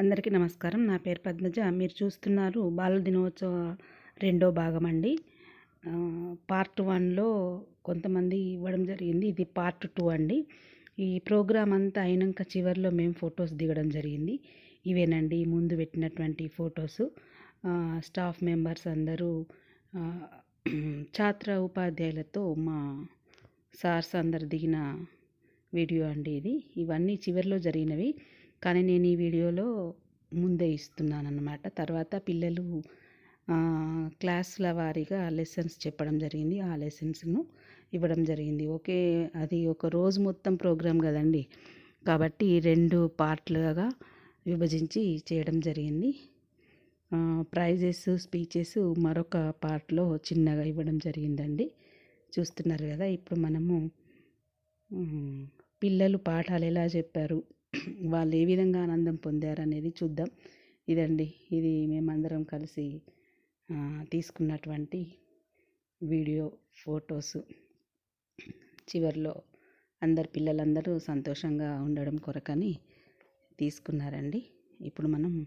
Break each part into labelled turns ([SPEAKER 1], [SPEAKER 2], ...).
[SPEAKER 1] అందరికీ నమస్కారం. నా పేరు పద్మజ. మీరు చూస్తున్నారు బాల దినోత్సవ రెండో భాగం అండి. పార్ట్ వన్లో కొంతమంది ఇవ్వడం జరిగింది. ఇది పార్ట్ టూ అండి. ఈ ప్రోగ్రామ్ అంతా అయినాక చివరిలో మేము ఫొటోస్ దిగడం జరిగింది. ఇవేనండి ముందు పెట్టినటువంటి ఫొటోస్. స్టాఫ్ మెంబర్స్ అందరూ ఛాత్ర ఉపాధ్యాయులతో మా సార్స్ అందరు దిగిన వీడియో అండి ఇది. ఇవన్నీ చివరిలో జరిగినవి. కానీ నేను ఈ వీడియోలో ముందే ఇస్తున్నాను అన్నమాట తర్వాత పిల్లలు క్లాసుల వారీగా లెసన్స్ చెప్పడం జరిగింది. ఆ లెసన్స్ను ఇవ్వడం జరిగింది. ఓకే అది ఒక రోజు మొత్తం ప్రోగ్రామ్ కదండి. కాబట్టి రెండు పార్ట్లుగా విభజించి చేయడం జరిగింది. ప్రైజెస్ స్పీచెస్ మరొక పార్ట్లో చిన్నగా ఇవ్వడం జరిగిందండి. చూస్తున్నారు కదా ఇప్పుడు మనము పిల్లలు పాఠాలు ఎలా చెప్పారు? వాళ్ళు ఏ విధంగా ఆనందం పొందారనేది చూద్దాం. ఇదండి. ఇది మేమందరం కలిసి తీసుకున్నటువంటి వీడియో ఫొటోస్. చివరిలో అందరు పిల్లలందరూ సంతోషంగా ఉండడం కొరకని తీసుకున్నారండి. ఇప్పుడు మనం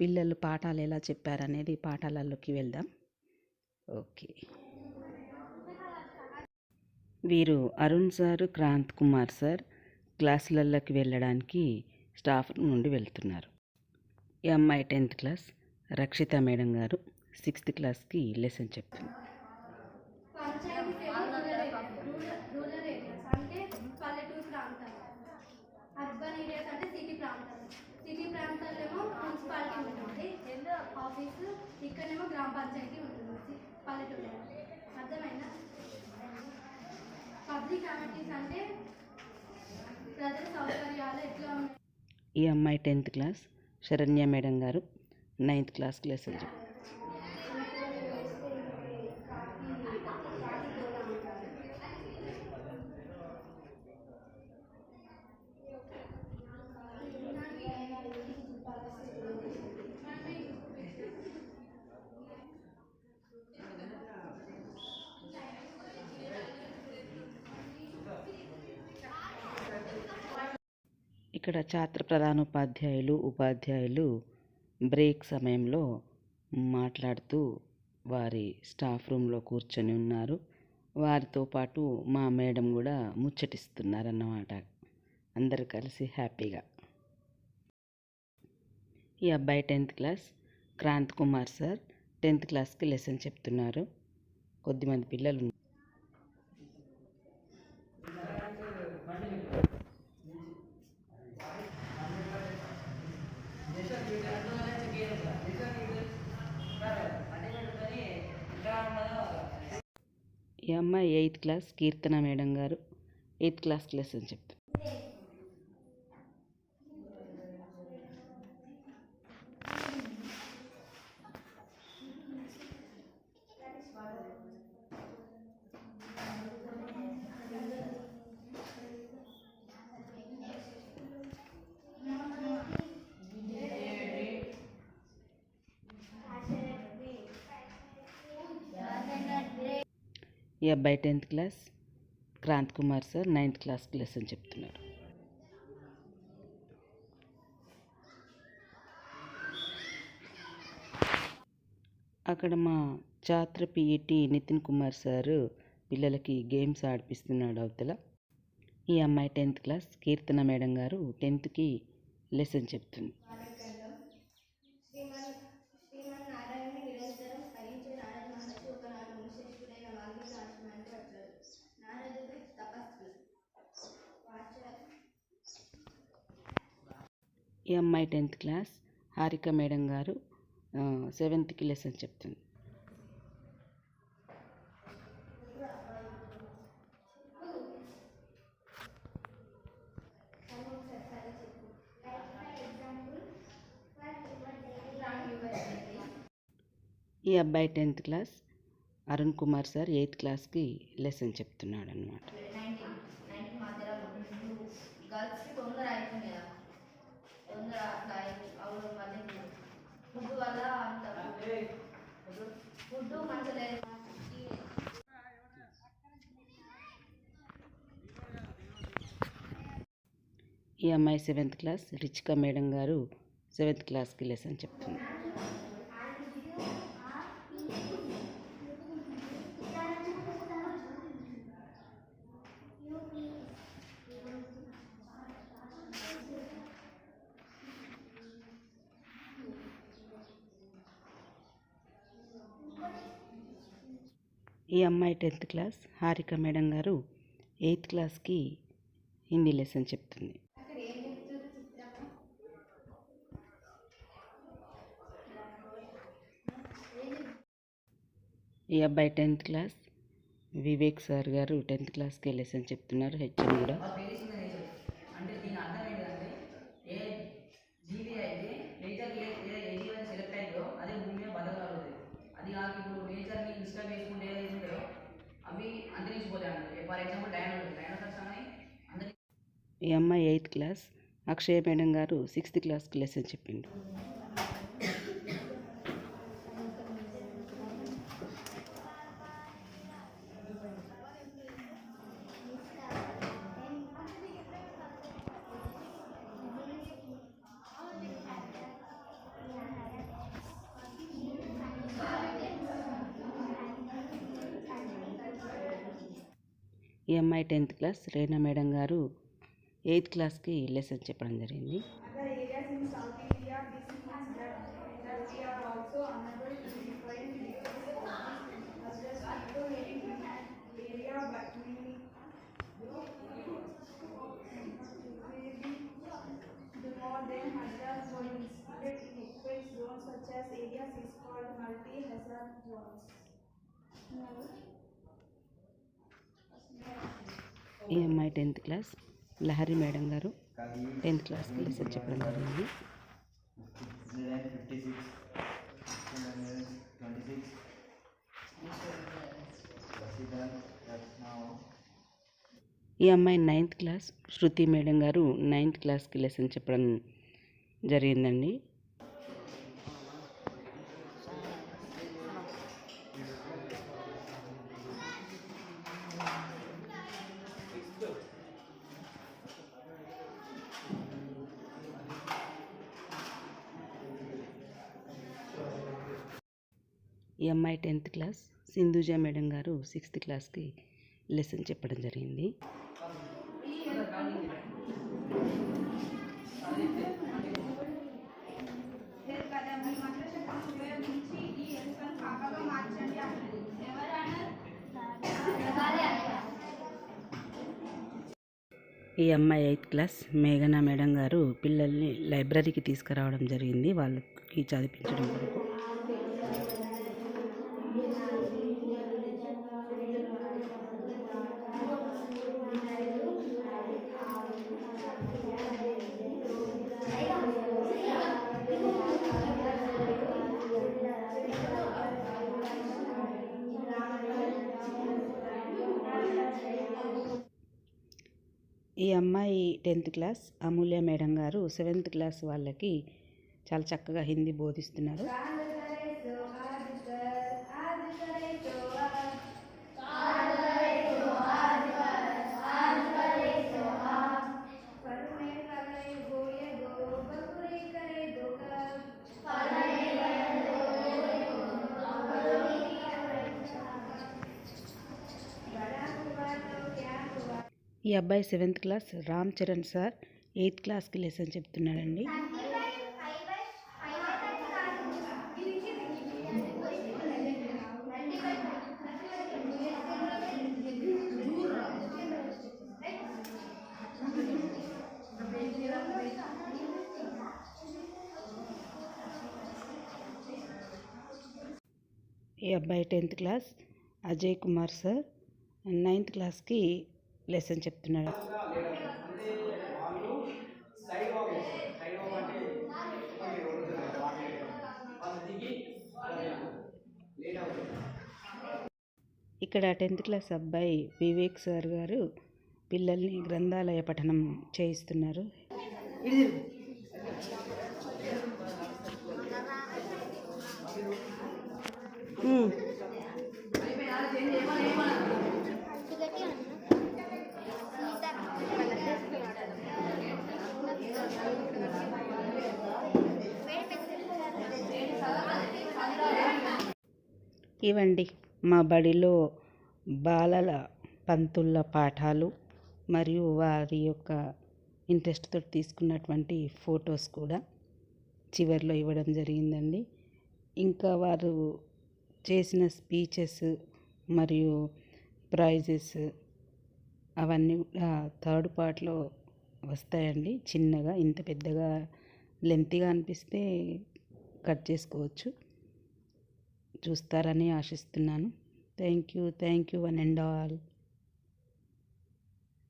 [SPEAKER 1] పిల్లలు పాఠాలు ఎలా చెప్పారనేది పాఠాలలోకి వెళ్దాం. ఓకే. వీరు అరుణ్ సార్ క్రాంత్ కుమార్ సార్ క్లాసులలోకి వెళ్ళడానికి స్టాఫ్ నుండి వెళ్తున్నారు. ఈ అమ్మాయి టెన్త్ క్లాస్ రక్షిత మేడం గారు సిక్స్త్ క్లాస్కి లెసన్ చెప్తుంది
[SPEAKER 2] అర్బన్ ఏరియాస్ అంటే సిటీ ప్రాంతాలు సిటీ ప్రాంతాల్లో మున్సిపాలిటీ ఉంటుంది ఎల్లో ఆఫీసు ఇక్కడేమో గ్రామ పంచాయతీ ఉంటుంది సి- పల్లెటూరు అర్థమైందా పబ్లిక్ కమిటీస్ అంటే
[SPEAKER 1] ఈ అమ్మాయి టెన్త్ క్లాస్ శరణ్య మేడం గారు నైన్త్ క్లాస్కి లెసన్ చెప్తారు ఇక్కడ ఛాత్ర ప్రధానోపాధ్యాయులు ఉపాధ్యాయులు బ్రేక్ సమయంలో మాట్లాడుతూ వారి స్టాఫ్ రూమ్లో కూర్చొని ఉన్నారు. వారితో పాటు మా మేడం కూడా ముచ్చటిస్తున్నారన్నమాట. అందరు కలిసి హ్యాపీగా. ఈ అబ్బాయి tenth class Kranth Kumar sir tenth క్లాస్కి లెసన్ చెప్తున్నారు. కొద్దిమంది పిల్లలు ఉన్నారు. ఈ అమ్మాయి ఎయిత్ క్లాస్ కీర్తన మేడం గారు. ఎయిత్ క్లాస్ లెసన్ చెప్తారు ఈ అబ్బాయి tenth class Kranth Kumar sir ninth క్లాస్కి లెసన్ చెప్తున్నారు. అక్కడ మా ఛాత్ర పిఈటి నితిన్ కుమార్ సారు పిల్లలకి గేమ్స్ ఆడిపిస్తున్నాడు అవతల. ఈ అమ్మాయి టెన్త్ క్లాస్ కీర్తన మేడం గారు టెన్త్కి లెసన్ చెప్తుంది ఈ అమ్మాయి టెన్త్ క్లాస్ హారిక మేడం గారు సెవెంత్కి లెసన్ చెప్తుంది. ఈ అబ్బాయి tenth class Arun Kumar sir eighth క్లాస్కి లెసన్ చెప్తున్నాడు అనమాట ఈ అమ్మాయి సెవెంత్ క్లాస్ రిచికా మేడం గారు సెవెంత్ క్లాస్కి లెసన్ చెప్తుంది. ఈ అమ్మాయి టెన్త్ క్లాస్ హారిక మేడం గారు ఎయిత్ క్లాస్కి హిందీ లెసన్ చెప్తుంది. ఈ అబ్బాయి టెన్త్ క్లాస్. వివేక్ సార్ గారు టెన్త్ క్లాస్కి లెసన్ చెప్తున్నారు హెచ్ఎం కూడా. ఈ అమ్మాయి ఎయిత్ క్లాస్. అక్షయ మేడం గారు సిక్స్త్ క్లాస్కి లెసన్ చెప్పిండు. ఈఎంఐ టెన్త్ క్లాస్ రేణా మేడం గారు ఎయిత్ క్లాస్కి లెసన్ చెప్పడం జరిగింది. ఈ అమ్మాయి టెన్త్ క్లాస్ లహరి మేడం గారు టెన్త్ క్లాస్కి లెసన్ చెప్పడం జరిగింది. ఈ అమ్మాయి నైన్త్ క్లాస్ శృతి మేడం గారు నైన్త్ క్లాస్కి లెసన్ చెప్పడం జరిగిందండి. ఈ అమ్మాయి టెన్త్ క్లాస్ సింధుజ మేడం గారు సిక్స్త్ క్లాస్కి లెసన్ చెప్పడం జరిగింది. ఈ అమ్మాయి ఎయిత్ క్లాస్ మేఘనా మేడం గారు పిల్లల్ని లైబ్రరీకి తీసుకురావడం జరిగింది. వాళ్ళకి చదివించడం కొరకు ఈ అమ్మాయి టెన్త్ క్లాస్ అమూల్య మేడం గారు సెవెంత్ క్లాస్ వాళ్ళకి చాలా చక్కగా హిందీ బోధిస్తున్నారు. ఈ అబ్బాయి seventh class Ram Charan sir eighth క్లాస్కి లెసన్ చెప్తున్నాడండి. ఈ అబ్బాయి tenth class Ajay Kumar sir ninth క్లాస్కి లెసన్ చెప్తున్నాడు ఇక్కడ టెన్త్ క్లాస్ అబ్బాయి వివేక్ సార్ గారు పిల్లల్ని గ్రంథాలయ పఠనం చేయిస్తున్నారు మ్మ్. ఇవండి మా బడిలో బాలల పంతుల పాఠాలు మరియు వారి యొక్క ఇంట్రెస్ట్తో తీసుకున్నటువంటి ఫొటోస్ కూడా చివరిలో ఇవ్వడం జరిగిందండి. ఇంకా వారు చేసిన స్పీచెస్ మరియు ప్రైజెస్ అవన్నీ కూడా థర్డ్ పార్ట్లో వస్తాయండి. చిన్నగా ఇంత పెద్దగా లెంతీగా అనిపిస్తే కట్ చేసుకోవచ్చు. చూస్తారని ఆశిస్తున్నాను. Thank you thank you one and all.